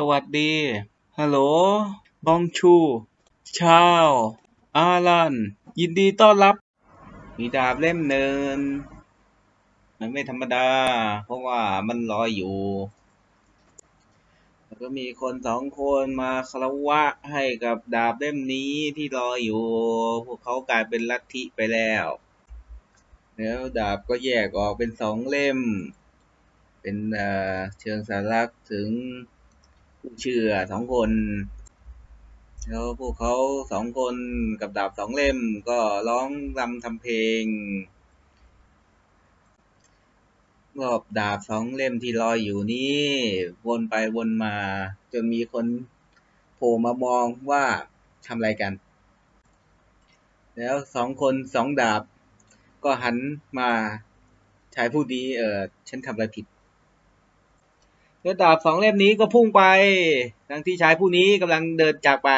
สวัสดี ฮัลโหล บองชู ชาว อารัน ยินดีต้อนรับ มีดาบเล่มหนึ่งมันไม่ธรรมดา เพราะว่ามันลอยอยู่ แล้วก็มีคนสองคนมาคารวะให้กับดาบเล่มนี้ที่ลอยอยู่ พวกเขากลายเป็นลัทธิไปแล้ว แล้วดาบก็แยกออกเป็นสองเล่ม เป็นเชิงสารักถึง เชื่อสองคนแล้วพวกเขาสองคนกับดาบสองเล่มก็ร้องรำทำเพลงรอบดาบสองเล่มที่ลอยอยู่นี้วนไปวนมา จนมีคนโผล่มามองว่าทำอะไรกัน แล้วสองคนสองดาบก็หันมาชายผู้นี้เออฉันทำอะไรผิด เล้วดาบสองเล่มนี้ก็พุ่งไปทั้งที่ชายผู้นี้กำลังเดินจากไป